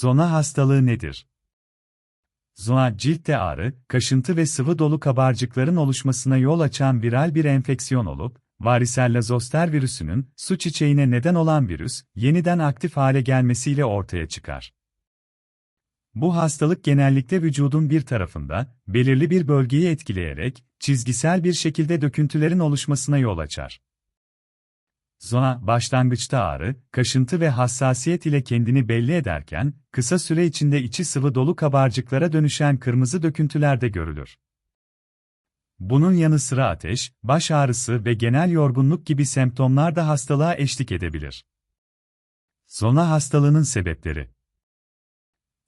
Zona hastalığı nedir? Zona, ciltte ağrı, kaşıntı ve sıvı dolu kabarcıkların oluşmasına yol açan viral bir enfeksiyon olup, varisella zoster virüsünün su çiçeğine neden olan virüs, yeniden aktif hale gelmesiyle ortaya çıkar. Bu hastalık genellikle vücudun bir tarafında, belirli bir bölgeyi etkileyerek, çizgisel bir şekilde döküntülerin oluşmasına yol açar. Zona, başlangıçta ağrı, kaşıntı ve hassasiyet ile kendini belli ederken, kısa süre içinde içi sıvı dolu kabarcıklara dönüşen kırmızı döküntüler de görülür. Bunun yanı sıra ateş, baş ağrısı ve genel yorgunluk gibi semptomlar da hastalığa eşlik edebilir. Zona hastalığının sebepleri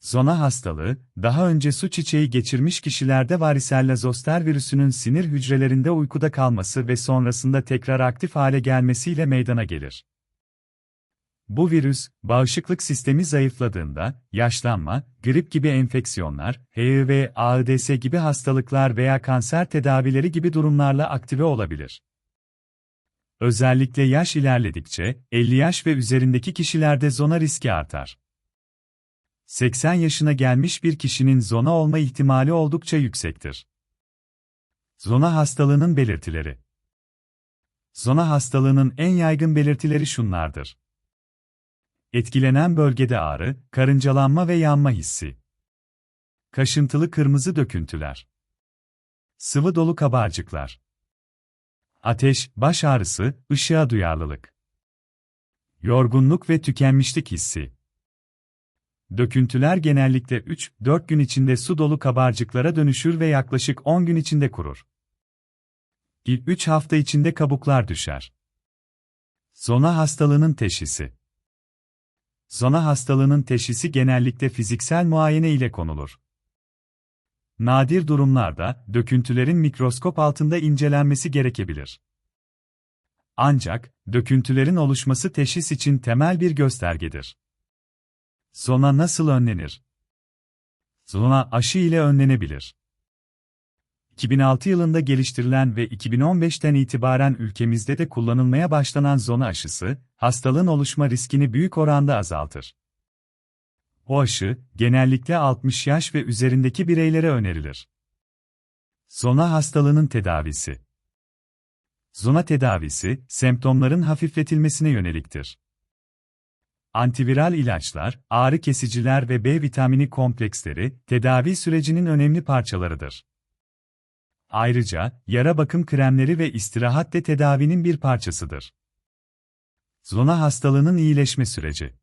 Zona hastalığı, daha önce su çiçeği geçirmiş kişilerde varisella zoster virüsünün sinir hücrelerinde uykuda kalması ve sonrasında tekrar aktif hale gelmesiyle meydana gelir. Bu virüs, bağışıklık sistemi zayıfladığında, yaşlanma, grip gibi enfeksiyonlar, HIV, AIDS gibi hastalıklar veya kanser tedavileri gibi durumlarla aktive olabilir. Özellikle yaş ilerledikçe, 50 yaş ve üzerindeki kişilerde zona riski artar. 80 yaşına gelmiş bir kişinin zona olma ihtimali oldukça yüksektir. Zona hastalığının belirtileri Zona hastalığının en yaygın belirtileri şunlardır. Etkilenen bölgede ağrı, karıncalanma ve yanma hissi. Kaşıntılı kırmızı döküntüler. Sıvı dolu kabarcıklar. Ateş, baş ağrısı, ışığa duyarlılık. Yorgunluk ve tükenmişlik hissi. Döküntüler genellikle 3-4 gün içinde su dolu kabarcıklara dönüşür ve yaklaşık 10 gün içinde kurur. İlk 3 hafta içinde kabuklar düşer. Zona hastalığının teşhisi Zona hastalığının teşhisi genellikle fiziksel muayene ile konulur. Nadir durumlarda, döküntülerin mikroskop altında incelenmesi gerekebilir. Ancak, döküntülerin oluşması teşhis için temel bir göstergedir. Zona nasıl önlenir? Zona aşı ile önlenebilir. 2006 yılında geliştirilen ve 2015'ten itibaren ülkemizde de kullanılmaya başlanan zona aşısı, hastalığın oluşma riskini büyük oranda azaltır. O aşı, genellikle 60 yaş ve üzerindeki bireylere önerilir. Zona hastalığının tedavisi Zona tedavisi, semptomların hafifletilmesine yöneliktir. Antiviral ilaçlar, ağrı kesiciler ve B vitamini kompleksleri, tedavi sürecinin önemli parçalarıdır. Ayrıca, yara bakım kremleri ve istirahat de tedavinin bir parçasıdır. Zona hastalığının iyileşme süreci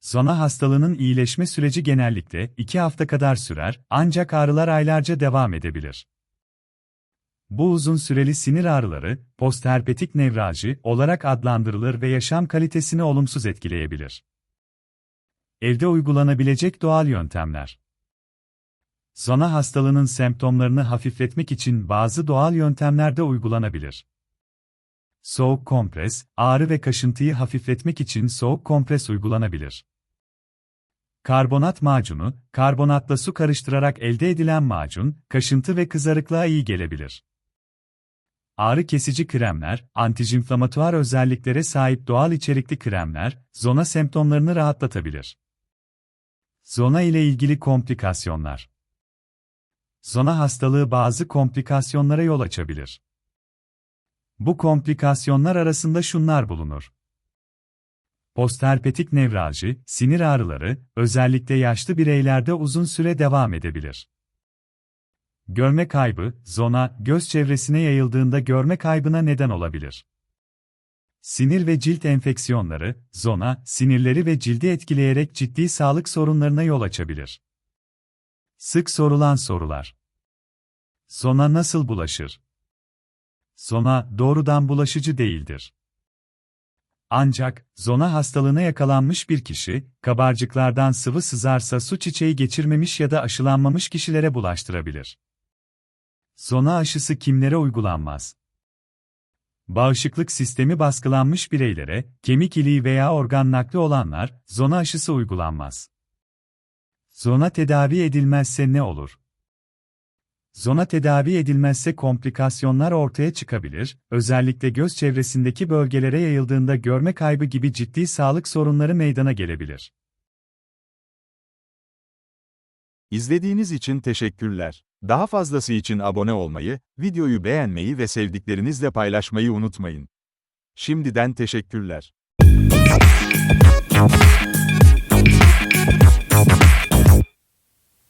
Zona hastalığının iyileşme süreci genellikle 2 hafta kadar sürer, ancak ağrılar aylarca devam edebilir. Bu uzun süreli sinir ağrıları, postherpetik nevralji olarak adlandırılır ve yaşam kalitesini olumsuz etkileyebilir. Evde uygulanabilecek doğal yöntemler Zona hastalığının semptomlarını hafifletmek için bazı doğal yöntemler de uygulanabilir. Soğuk kompres, ağrı ve kaşıntıyı hafifletmek için soğuk kompres uygulanabilir. Karbonat macunu, karbonatla su karıştırarak elde edilen macun, kaşıntı ve kızarıklığa iyi gelebilir. Ağrı kesici kremler, antijinflamatuar özelliklere sahip doğal içerikli kremler, zona semptomlarını rahatlatabilir. Zona ile ilgili komplikasyonlar Zona hastalığı bazı komplikasyonlara yol açabilir. Bu komplikasyonlar arasında şunlar bulunur. Postherpetik nevralji, sinir ağrıları, özellikle yaşlı bireylerde uzun süre devam edebilir. Görme kaybı, zona, göz çevresine yayıldığında görme kaybına neden olabilir. Sinir ve cilt enfeksiyonları, zona, sinirleri ve cildi etkileyerek ciddi sağlık sorunlarına yol açabilir. Sık sorulan sorular. Zona nasıl bulaşır? Zona doğrudan bulaşıcı değildir. Ancak, zona hastalığına yakalanmış bir kişi, kabarcıklardan sıvı sızarsa su çiçeği geçirmemiş ya da aşılanmamış kişilere bulaştırabilir. Zona aşısı kimlere uygulanmaz? Bağışıklık sistemi baskılanmış bireylere, kemik iliği veya organ nakli olanlar, zona aşısı uygulanmaz. Zona tedavi edilmezse ne olur? Zona tedavi edilmezse komplikasyonlar ortaya çıkabilir, özellikle göz çevresindeki bölgelere yayıldığında görme kaybı gibi ciddi sağlık sorunları meydana gelebilir. İzlediğiniz için teşekkürler. Daha fazlası için abone olmayı, videoyu beğenmeyi ve sevdiklerinizle paylaşmayı unutmayın. Şimdiden teşekkürler.